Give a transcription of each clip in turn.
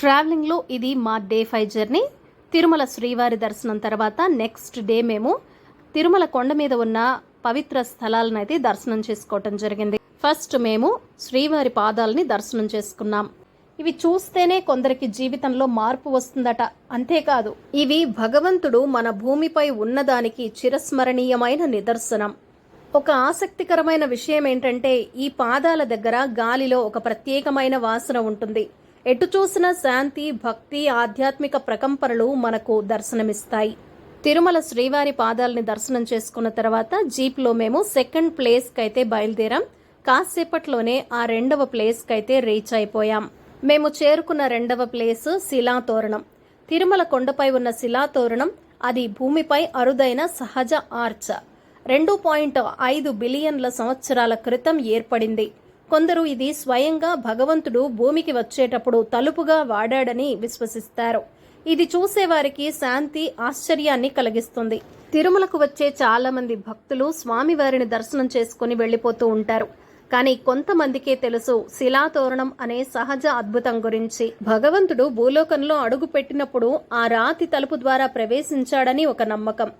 ట్రావెలింగ్లో ఇది మా day five journey. Tirumala శ్రీవారి దర్శనం తర్వాత నెక్స్ట్ డే మేము తిరుమల కొండ మీద ఉన్న పవిత్ర స్థలాలను అయితే దర్శనం చేసుకోవటం జరిగింది. ఫస్ట్ మేము శ్రీవారి పాదాలని దర్శనం చేసుకున్నాం. ఇవి చూస్తేనే కొందరికి జీవితంలో మార్పు వస్తుందట. అంతేకాదు ఇవి భగవంతుడు మన భూమిపై ఉన్నదానికి చిరస్మరణీయమైన నిదర్శనం. ఒక ఆసక్తికరమైన విషయం ఏంటంటే ఈ పాదాల దగ్గర గాలిలో ఒక ప్రత్యేకమైన వాసన ఉంటుంది. ఎటు చూసిన శాంతి భక్తి ఆధ్యాత్మిక ప్రకంపనలు మనకు దర్శనమిస్తాయి. తిరుమల శ్రీవారి పాదాలని దర్శనం చేసుకున్న తర్వాత జీప్లో మేము సెకండ్ ప్లేస్కి అయితే బయలుదేరాం. కాసేపట్లోనే ఆ రెండవ ప్లేస్కి అయితే రీచ్ అయిపోయాం. మేము చేరుకున్న రెండవ ప్లేస్ శిలాతోరణం. తిరుమల కొండపై ఉన్న శిలాతోరణం అది భూమిపై అరుదైన సహజ ఆర్చ. రెండు పాయింట్ ఐదు బిలియన్ల సంవత్సరాల క్రితం ఏర్పడింది. కొందరు ఇది స్వయంగా భగవంతుడు భూమికి వచ్చేటప్పుడు తలుపుగా వాడాడని విశ్వసిస్తారు. ఇది చూసేవారికి శాంతి ఆశ్చర్యాన్ని కలిగిస్తుంది. తిరుమలకు వచ్చే చాలా మంది భక్తులు స్వామివారిని దర్శనం చేసుకుని వెళ్ళిపోతూ ఉంటారు. కానీ కొంతమందికే తెలుసు శిలాతోరణం అనే సహజ అద్భుతం గురించి. భగవంతుడు భూలోకంలో అడుగు పెట్టినప్పుడు ఆ రాతి తలుపు ద్వారా ప్రవేశించాడని ఒక నమ్మకం.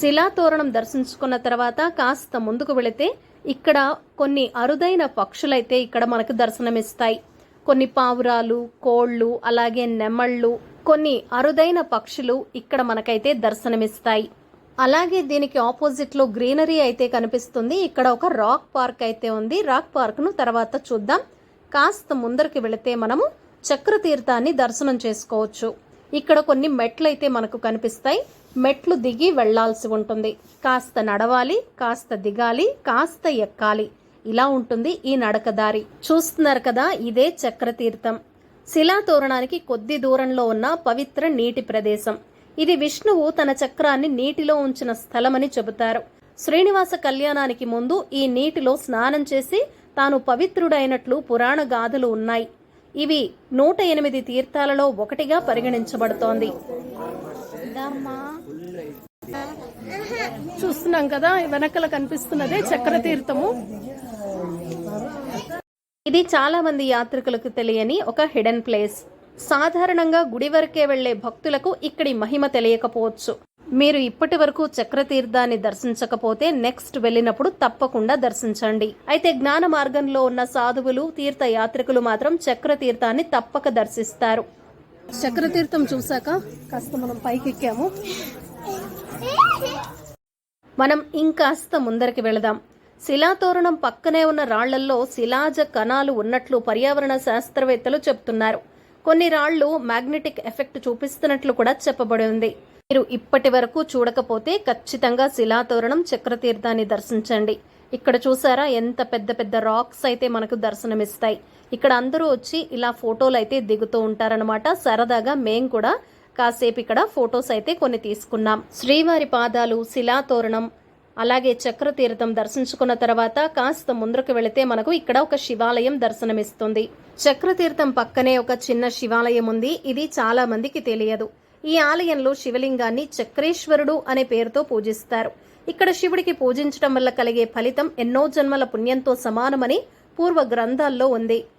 శిలాతోరణం దర్శించుకున్న తర్వాత కాస్త ముందుకు వెళితే ఇక్కడ కొన్ని అరుదైన పక్షులైతే ఇక్కడ మనకు దర్శనమిస్తాయి. కొన్ని పావురాలు కోళ్ళు అలాగే నెమళ్ళు కొన్ని అరుదైన పక్షులు ఇక్కడ మనకైతే దర్శనమిస్తాయి. అలాగే దీనికి ఆపోజిట్లో గ్రీనరీ అయితే కనిపిస్తుంది. ఇక్కడ ఒక రాక్ పార్క్ అయితే ఉంది. రాక్ పార్క్ను తర్వాత చూద్దాం. కాస్త ముందరికి వెళితే మనము చక్రతీర్థాన్ని దర్శనం చేసుకోవచ్చు. ఇక్కడ కొన్ని మెట్లు అయితే మనకు కనిపిస్తాయి. మెట్లు దిగి వెళ్ళాల్సి ఉంటుంది. కాస్త నడవాలి కాస్త దిగాలి కాస్త ఎక్కాలి. ఇలా ఉంటుంది ఈ నడకదారి చూస్తున్నారు కదా ఇదే చక్రతీర్థం. శిలాతోరణానికి కొద్ది దూరంలో ఉన్న పవిత్ర నీటి ప్రదేశం. ఇది విష్ణువు తన చక్రాన్ని నీటిలో ఉంచిన స్థలమని చెబుతారు. శ్రీనివాస కళ్యాణానికి ముందు ఈ నీటిలో స్నానం చేసి తాను పవిత్రుడైనట్లు పురాణ గాథలు ఉన్నాయి. ఇవి నూట ఎనిమిది తీర్థాలలో ఒకటిగా పరిగణించబడుతోంది. చూస్తున్నాం కదా వెనకల కనిపిస్తున్నదే చక్రతీర్థము. ఇది చాలా మంది యాత్రికులకు తెలియని ఒక హిడెన్ ప్లేస్ సాధారణంగా గుడి వరకే వెళ్ళే భక్తులకు ఇక్కడి మహిమ తెలియకపోవచ్చు. మీరు ఇప్పటి వరకు చక్రతీర్థాన్ని దర్శించకపోతే నెక్స్ట్ వెళ్ళినప్పుడు తప్పకుండా దర్శించండి. అయితే జ్ఞాన మార్గంలో ఉన్న సాధువులు తీర్థ యాత్రికులు మాత్రం చక్రతీర్థాన్ని తప్పక దర్శిస్తారు. చక్రతీర్థం చూసాక కాస్త మనం పైకి ఎక్కాము మనం ఇంకాస్త ముందరికి వెళదాం. శిలాతోరణం పక్కనే ఉన్న రాళ్ళల్లో శిలాజ కణాలు ఉన్నట్లు పర్యావరణ శాస్త్రవేత్తలు చెప్తున్నారు. కొన్ని రాళ్ళు మ్యాగ్నెటిక్ ఎఫెక్ట్ చూపిస్తున్నట్లు కూడా చెప్పబడి ఉంది. మీరు ఇప్పటి వరకు చూడకపోతే ఖచ్చితంగా శిలాతోరణం చక్రతీర్థాన్ని దర్శించండి. ఇక్కడ చూసారా? ఎంత పెద్ద పెద్ద రాక్స్ అయితే మనకు దర్శనమిస్తాయి. ఇక్కడ అందరూ వచ్చి ఇలా ఫోటోలు అయితే దిగుతూ ఉంటారనమాట సరదాగా మేం కూడా కాసేపు ఇక్కడ ఫొటోస్ అయితే కొన్ని తీసుకున్నాం. శ్రీవారి పాదాలు శిలాతోరణం అలాగే చక్రతీర్థం దర్శించుకున్న తర్వాత కాస్త ముందుకు వెళితే మనకు ఇక్కడ ఒక శివాలయం దర్శనమిస్తుంది. చక్రతీర్థం పక్కనే ఒక చిన్న శివాలయం ఉంది. ఇది చాలా మందికి తెలియదు. ఈ ఆలయంలో శివలింగాన్ని చక్రేశ్వరుడు అనే పేరుతో పూజిస్తారు. ఇక్కడ శివుడికి పూజించడం వల్ల కలిగే ఫలితం ఎన్నో జన్మల పుణ్యంతో సమానమని పూర్వ గ్రంథాల్లో ఉంది.